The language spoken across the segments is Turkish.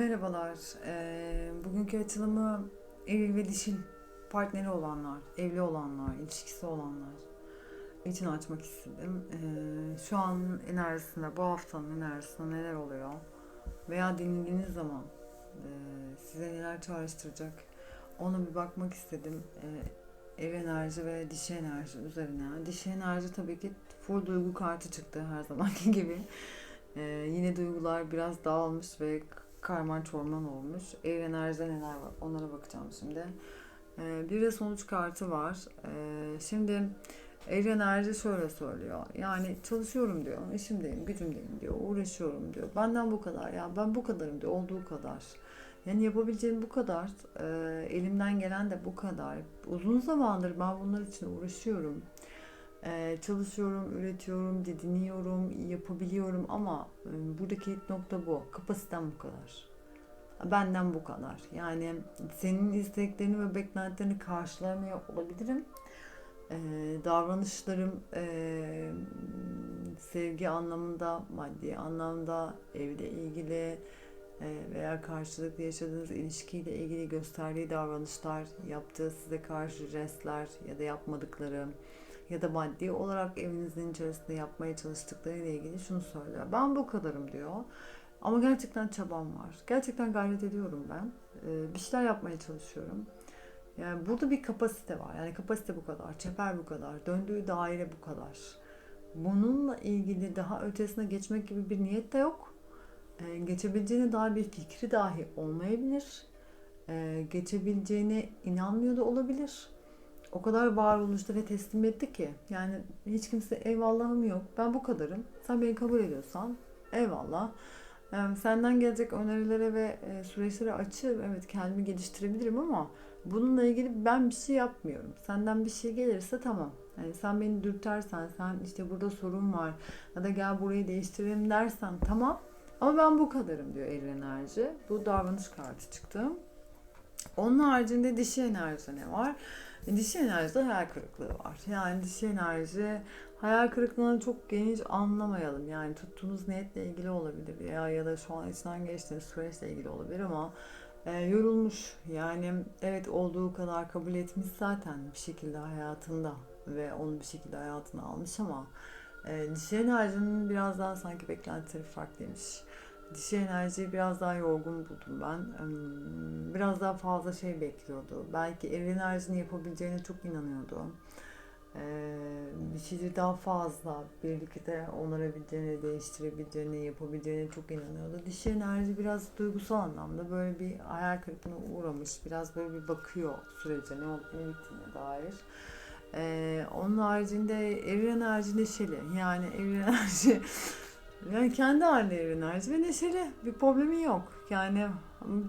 Merhabalar. Ee, bugünkü açılımı eril ve dişil partneri olanlar, evli olanlar, ilişkisi olanlar için açmak istedim. Ee, şu an enerjisinde, bu haftanın enerjisinde neler oluyor? Veya dinlediğiniz zaman e, size neler çağrıştıracak? Ona bir bakmak istedim. Ee, ev enerji ve dişi enerji üzerine. Dişi enerji tabii ki full duygu kartı çıktı her zamanki gibi. Ee, yine duygular biraz dağılmış ve karman çorman olmuş. Ev enerjide neler var onlara bakacağım şimdi. Ee, bir de sonuç kartı var. Ee, şimdi ev enerji şöyle söylüyor. Yani çalışıyorum diyor. işimdeyim, gücümdeyim diyor. Uğraşıyorum diyor. Benden bu kadar. Ya ben bu kadarım diyor. Olduğu kadar. Yani yapabileceğim bu kadar. Ee, elimden gelen de bu kadar. Uzun zamandır ben bunlar için uğraşıyorum. Ee, çalışıyorum, üretiyorum, didiniyorum, yapabiliyorum ama e, buradaki nokta bu. Kapasitem bu kadar. Benden bu kadar. Yani senin isteklerini ve beklentilerini karşılamıyor olabilirim. Ee, davranışlarım e, sevgi anlamında, maddi anlamda, evle ilgili e, veya karşılıklı yaşadığınız ilişkiyle ilgili gösterdiği davranışlar, yaptığı size karşı jestler ya da yapmadıkları ya da maddi olarak evinizin içerisinde yapmaya çalıştıkları ile ilgili şunu söylüyor. Ben bu kadarım diyor. Ama gerçekten çabam var. Gerçekten gayret ediyorum ben. Ee, bir şeyler yapmaya çalışıyorum. Yani burada bir kapasite var. Yani kapasite bu kadar, çeper bu kadar, döndüğü daire bu kadar. Bununla ilgili daha ötesine geçmek gibi bir niyet de yok. Ee, geçebileceğine dair bir fikri dahi olmayabilir. Ee, geçebileceğine inanmıyor da olabilir o kadar varoluşta ve teslim etti ki. Yani hiç kimse eyvallahım yok. Ben bu kadarım. Sen beni kabul ediyorsan eyvallah. Senden gelecek önerilere ve e, süreçlere açığım. Evet kendimi geliştirebilirim ama bununla ilgili ben bir şey yapmıyorum. Senden bir şey gelirse tamam. Yani sen beni dürtersen, sen işte burada sorun var ya da gel burayı değiştirelim dersen tamam. Ama ben bu kadarım diyor el enerji. Bu davranış kartı çıktı. Onun haricinde dişi enerji ne var? Dişi enerjide hayal kırıklığı var. Yani dişi enerji hayal kırıklığını çok geniş anlamayalım. Yani tuttuğunuz niyetle ilgili olabilir ya ya da şu an içinden geçtiğiniz süreçle ilgili olabilir ama e, yorulmuş. Yani evet olduğu kadar kabul etmiş zaten bir şekilde hayatında ve onu bir şekilde hayatına almış ama e, dişi enerjinin biraz daha sanki beklentileri farklıymış. Dişi enerjiyi biraz daha yorgun buldum ben. Biraz daha fazla şey bekliyordu. Belki ev enerjini yapabileceğine çok inanıyordu. Bir şeyi daha fazla birlikte onarabileceğine, değiştirebileceğine, yapabileceğine çok inanıyordu. Dişi enerji biraz duygusal anlamda böyle bir hayal kırıklığına uğramış. Biraz böyle bir bakıyor sürece ne olup ne bittiğine dair. Ee, onun haricinde ev enerji neşeli. Yani ev enerji yani kendi haline enerji ve neşeli. Bir problemi yok. Yani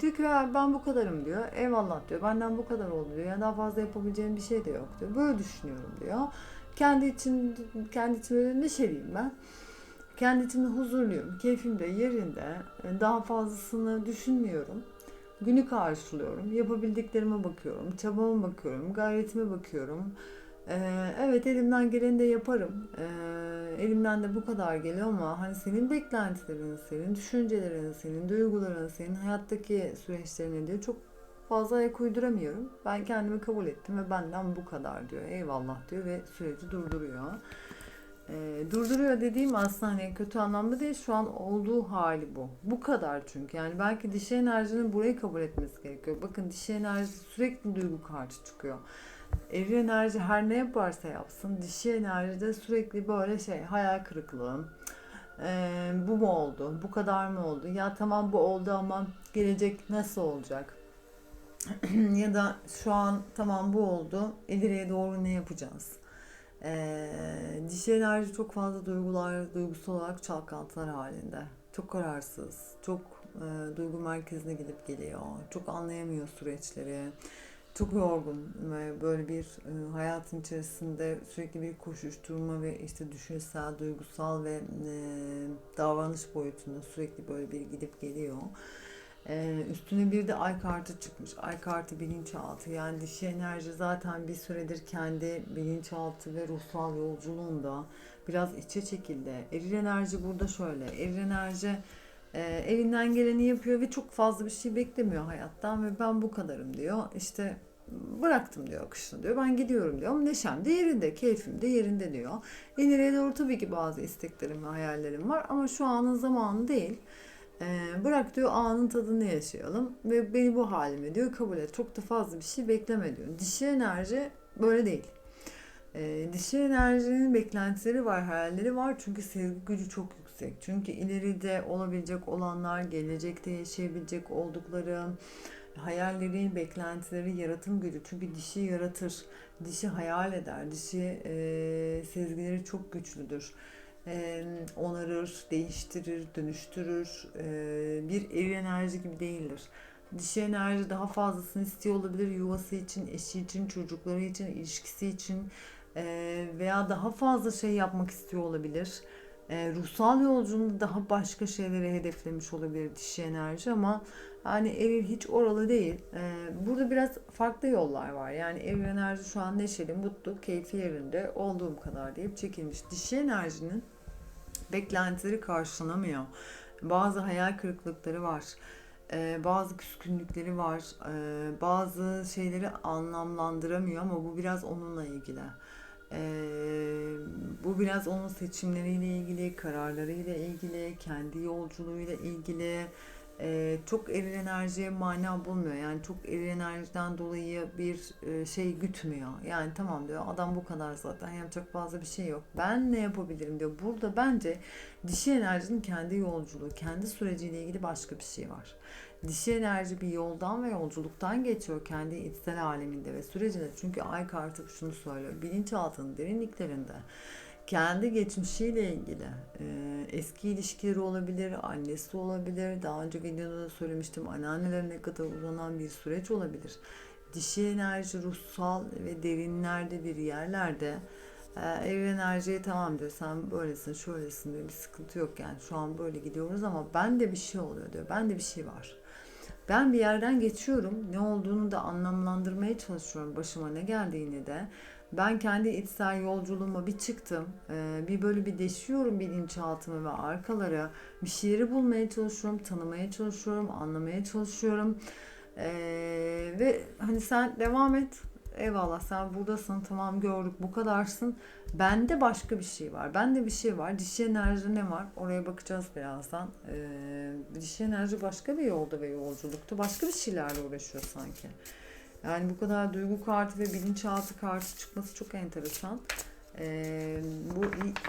diyor ki ben bu kadarım diyor. Eyvallah diyor. Benden bu kadar oldu diyor. Ya daha fazla yapabileceğim bir şey de yok diyor. Böyle düşünüyorum diyor. Kendi için kendi içimde neşeliyim ben. Kendi içimde huzurluyum. Keyfim de yerinde. Daha fazlasını düşünmüyorum. Günü karşılıyorum. Yapabildiklerime bakıyorum. Çabama bakıyorum. Gayretime bakıyorum. Ee, evet elimden geleni de yaparım. Ee, elimden de bu kadar geliyor ama hani senin beklentilerin, senin düşüncelerin, senin duyguların, senin hayattaki süreçlerine diyor çok fazla ayak uyduramıyorum. Ben kendimi kabul ettim ve benden bu kadar diyor. Eyvallah diyor ve süreci durduruyor. Ee, durduruyor dediğim aslında hani kötü anlamda değil şu an olduğu hali bu. Bu kadar çünkü yani belki dişi enerjinin burayı kabul etmesi gerekiyor. Bakın dişi enerji sürekli duygu karşı çıkıyor. Eril enerji her ne yaparsa yapsın dişi enerjide sürekli böyle şey hayal kırıklığı. Ee, bu mu oldu? Bu kadar mı oldu? Ya tamam bu oldu ama gelecek nasıl olacak? ya da şu an tamam bu oldu. İleriye doğru ne yapacağız? Ee, dişi enerji çok fazla duygular, duygusal olarak çalkantılar halinde. Çok kararsız, çok e, duygu merkezine gidip geliyor. Çok anlayamıyor süreçleri çok yorgun böyle bir e, hayatın içerisinde sürekli bir koşuşturma ve işte düşünsel, duygusal ve e, davranış boyutunda sürekli böyle bir gidip geliyor. E, üstüne bir de ay kartı çıkmış. Ay kartı bilinçaltı. Yani dişi enerji zaten bir süredir kendi bilinçaltı ve ruhsal yolculuğunda biraz içe çekildi. Eril enerji burada şöyle. Eril enerji Ee, evinden geleni yapıyor ve çok fazla bir şey beklemiyor hayattan ve ben bu kadarım diyor. İşte bıraktım diyor akışını diyor. Ben gidiyorum diyor. Ama neşem de yerinde, keyfim de yerinde diyor. İleriye doğru tabii ki bazı isteklerim ve hayallerim var ama şu anın zamanı değil. Ee, bırak diyor anın tadını yaşayalım ve beni bu halime diyor kabul et. Çok da fazla bir şey bekleme diyor. Dişi enerji böyle değil. Ee, dişi enerjinin beklentileri var, hayalleri var çünkü sevgi gücü çok yüksek. Çünkü ileride olabilecek olanlar, gelecekte yaşayabilecek oldukları hayalleri, beklentileri, yaratım gücü. Çünkü dişi yaratır, dişi hayal eder, dişi e, sezgileri çok güçlüdür. E, onarır, değiştirir, dönüştürür. E, bir eril enerji gibi değildir. Dişi enerji daha fazlasını istiyor olabilir yuvası için, eşi için, çocukları için, ilişkisi için e, veya daha fazla şey yapmak istiyor olabilir. E, ruhsal yolculuğunda daha başka şeyleri hedeflemiş olabilir dişi enerji ama yani eril hiç oralı değil. E, burada biraz farklı yollar var. Yani eril enerji şu an neşeli, mutlu, keyfi yerinde olduğum kadar deyip çekilmiş. Dişi enerjinin beklentileri karşılanamıyor. Bazı hayal kırıklıkları var. Ee, bazı küskünlükleri var. Ee, bazı şeyleri anlamlandıramıyor ama bu biraz onunla ilgili. Ee, bu biraz onun seçimleriyle ilgili, kararlarıyla ilgili, kendi yolculuğuyla ilgili. Ee, çok eril enerjiye mana bulmuyor. Yani çok eril enerjiden dolayı bir e, şey gütmüyor. Yani tamam diyor adam bu kadar zaten yapacak fazla bir şey yok. Ben ne yapabilirim diyor. Burada bence dişi enerjinin kendi yolculuğu, kendi süreciyle ilgili başka bir şey var. Dişi enerji bir yoldan ve yolculuktan geçiyor kendi içsel aleminde ve sürecinde. Çünkü ay kartı şunu söylüyor. Bilinçaltının derinliklerinde kendi geçmişiyle ilgili e, eski ilişkileri olabilir, annesi olabilir. Daha önce videoda da söylemiştim anneannelerine kadar uzanan bir süreç olabilir. Dişi enerji ruhsal ve derinlerde bir yerlerde e, ev enerjiye tamam diyor sen böylesin şöylesin diyor bir sıkıntı yok yani şu an böyle gidiyoruz ama ben de bir şey oluyor diyor ben de bir şey var. Ben bir yerden geçiyorum. Ne olduğunu da anlamlandırmaya çalışıyorum. Başıma ne geldiğini de. Ben kendi içsel yolculuğuma bir çıktım. Ee, bir böyle bir deşiyorum bilinçaltımı ve arkalara. Bir şeyleri bulmaya çalışıyorum, tanımaya çalışıyorum, anlamaya çalışıyorum. Ee, ve hani sen devam et. Eyvallah sen buradasın tamam gördük bu kadarsın. Bende başka bir şey var. Bende bir şey var. Dişi enerji ne var? Oraya bakacağız birazdan. Ee, dişi enerji başka bir yolda ve yolculukta. Başka bir şeylerle uğraşıyor sanki. Yani bu kadar duygu kartı ve bilinçaltı kartı çıkması çok enteresan. Ee, bu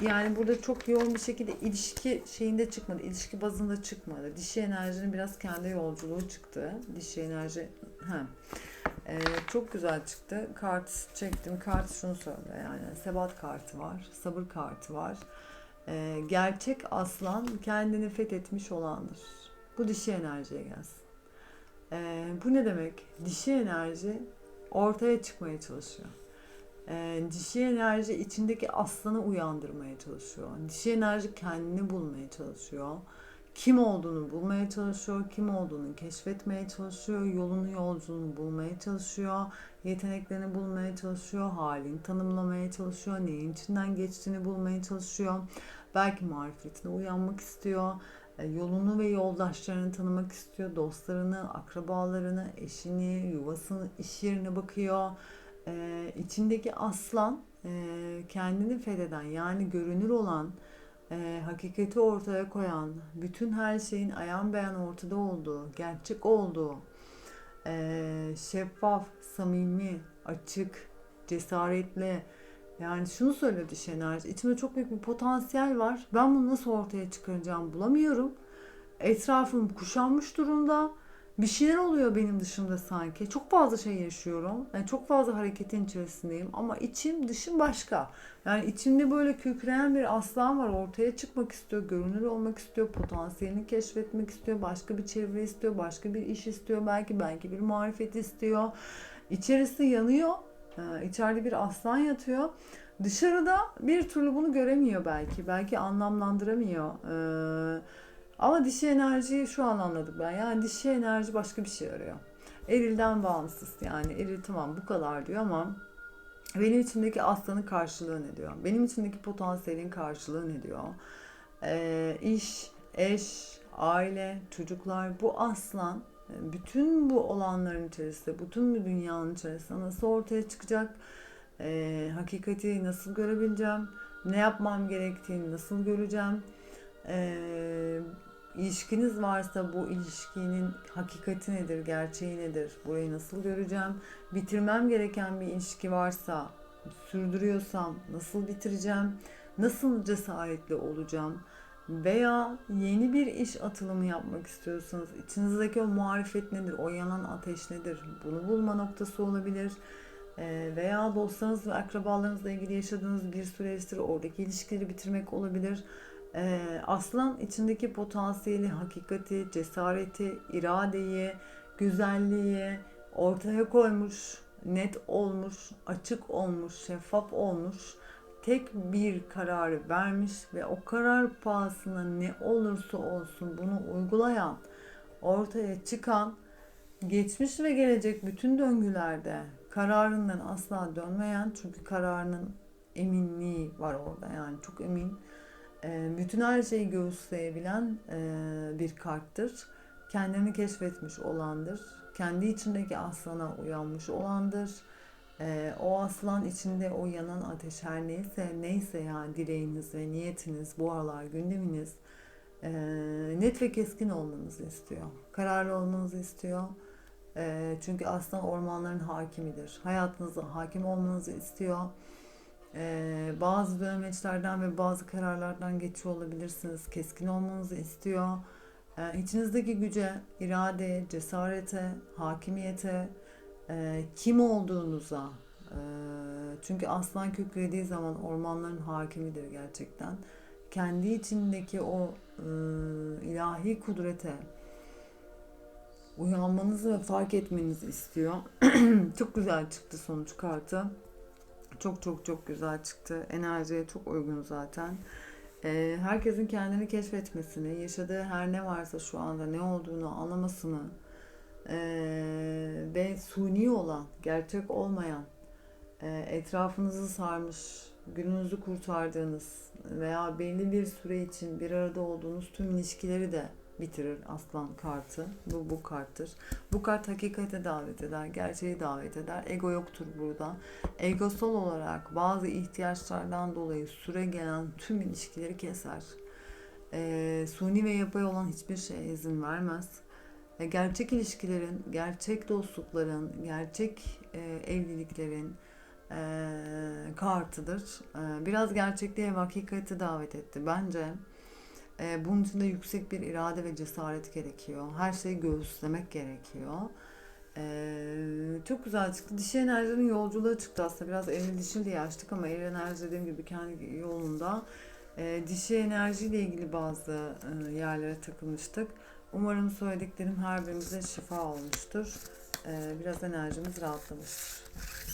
yani burada çok yoğun bir şekilde ilişki şeyinde çıkmadı. ilişki bazında çıkmadı. Dişi enerjinin biraz kendi yolculuğu çıktı. Dişi enerji ha. Ee, çok güzel çıktı. Kart çektim. Kart şunu söylüyor yani. Sebat kartı var. Sabır kartı var. Ee, gerçek aslan kendini fethetmiş olandır. Bu dişi enerjiye gelsin. Ee, bu ne demek? Dişi enerji ortaya çıkmaya çalışıyor. Ee, dişi enerji içindeki aslanı uyandırmaya çalışıyor. Dişi enerji kendini bulmaya çalışıyor kim olduğunu bulmaya çalışıyor, kim olduğunu keşfetmeye çalışıyor, yolunu yolculuğunu bulmaya çalışıyor, yeteneklerini bulmaya çalışıyor, halini tanımlamaya çalışıyor, neyin içinden geçtiğini bulmaya çalışıyor. Belki marifetine uyanmak istiyor, e, yolunu ve yoldaşlarını tanımak istiyor, dostlarını, akrabalarını, eşini, yuvasını, iş yerine bakıyor. Ee, içindeki aslan e, kendini fetheden yani görünür olan, e, hakikati ortaya koyan, bütün her şeyin ayan beyan ortada olduğu, gerçek olduğu, e, şeffaf, samimi, açık, cesaretli, yani şunu söyledi Şener, içimde çok büyük bir potansiyel var. Ben bunu nasıl ortaya çıkaracağım bulamıyorum. Etrafım kuşanmış durumda bir şeyler oluyor benim dışımda sanki. Çok fazla şey yaşıyorum. Yani çok fazla hareketin içerisindeyim ama içim dışım başka. Yani içimde böyle kükreyen bir aslan var. Ortaya çıkmak istiyor, görünür olmak istiyor, potansiyelini keşfetmek istiyor, başka bir çevre istiyor, başka bir iş istiyor belki, belki bir marifet istiyor. İçerisi yanıyor. Ee, içeride bir aslan yatıyor. Dışarıda bir türlü bunu göremiyor belki. Belki anlamlandıramıyor. Ee, ama dişi enerjiyi şu an anladım ben. Yani dişi enerji başka bir şey arıyor. Erilden bağımsız. Yani eril tamam bu kadar diyor ama benim içimdeki aslanın karşılığı ne diyor? Benim içimdeki potansiyelin karşılığı ne diyor? Ee, iş, eş, aile, çocuklar bu aslan e, bütün bu olanların içerisinde, bütün bu dünyanın içerisinde nasıl ortaya çıkacak? E, hakikati nasıl görebileceğim? Ne yapmam gerektiğini nasıl göreceğim? E, ilişkiniz varsa bu ilişkinin hakikati nedir, gerçeği nedir? Burayı nasıl göreceğim? Bitirmem gereken bir ilişki varsa, sürdürüyorsam nasıl bitireceğim? Nasıl cesaretli olacağım? Veya yeni bir iş atılımı yapmak istiyorsanız içinizdeki o marifet nedir? O yanan ateş nedir? Bunu bulma noktası olabilir. Ee, veya dostlarınız ve akrabalarınızla ilgili yaşadığınız bir süreçtir. Oradaki ilişkileri bitirmek olabilir. Ee, aslan içindeki potansiyeli, hakikati, cesareti, iradeyi, güzelliği ortaya koymuş, net olmuş, açık olmuş, şeffaf olmuş tek bir kararı vermiş ve o karar pahasına ne olursa olsun bunu uygulayan, ortaya çıkan, geçmiş ve gelecek bütün döngülerde kararından asla dönmeyen çünkü kararının eminliği var orada yani çok emin e, bütün her şeyi göğüsleyebilen e, bir karttır. Kendini keşfetmiş olandır. Kendi içindeki aslana uyanmış olandır ee, o aslan içinde o yanan ateş her neyse neyse yani dileğiniz ve niyetiniz bu aralar gündeminiz e, net ve keskin olmanızı istiyor. Kararlı olmanızı istiyor. E, çünkü aslan ormanların hakimidir. Hayatınıza hakim olmanızı istiyor. E, bazı dönemeçlerden ve bazı kararlardan geçiyor olabilirsiniz. Keskin olmanızı istiyor. E, içinizdeki güce, iradeye, cesarete, hakimiyete, e, kim olduğunuza e, çünkü aslan kükrediği zaman ormanların hakimidir gerçekten kendi içindeki o e, ilahi kudrete uyanmanızı ve fark etmenizi istiyor. çok güzel çıktı sonuç kartı. Çok çok çok güzel çıktı. Enerjiye çok uygun zaten. Ee, herkesin kendini keşfetmesini, yaşadığı her ne varsa şu anda ne olduğunu anlamasını, ee, ve suni olan, gerçek olmayan, e, etrafınızı sarmış, gününüzü kurtardığınız veya belli bir süre için bir arada olduğunuz tüm ilişkileri de bitirir aslan kartı. Bu bu karttır. Bu kart hakikate davet eder, gerçeği davet eder. Ego yoktur burada. Egosal olarak bazı ihtiyaçlardan dolayı süre gelen tüm ilişkileri keser. Ee, suni ve yapay olan hiçbir şeye izin vermez gerçek ilişkilerin, gerçek dostlukların, gerçek e, evliliklerin e, kartıdır. E, biraz gerçekliğe ve hakikati davet etti. Bence e, bunun için de yüksek bir irade ve cesaret gerekiyor. Her şeyi göğüslemek gerekiyor. Ee, çok güzel çıktı. Dişi enerjinin yolculuğu çıktı aslında. Biraz eril dişil diye açtık ama eril enerji dediğim gibi kendi yolunda. Ee, dişi enerjiyle ilgili bazı e, yerlere takılmıştık. Umarım söylediklerim her birimize şifa olmuştur. Ee, biraz enerjimiz rahatlamıştır.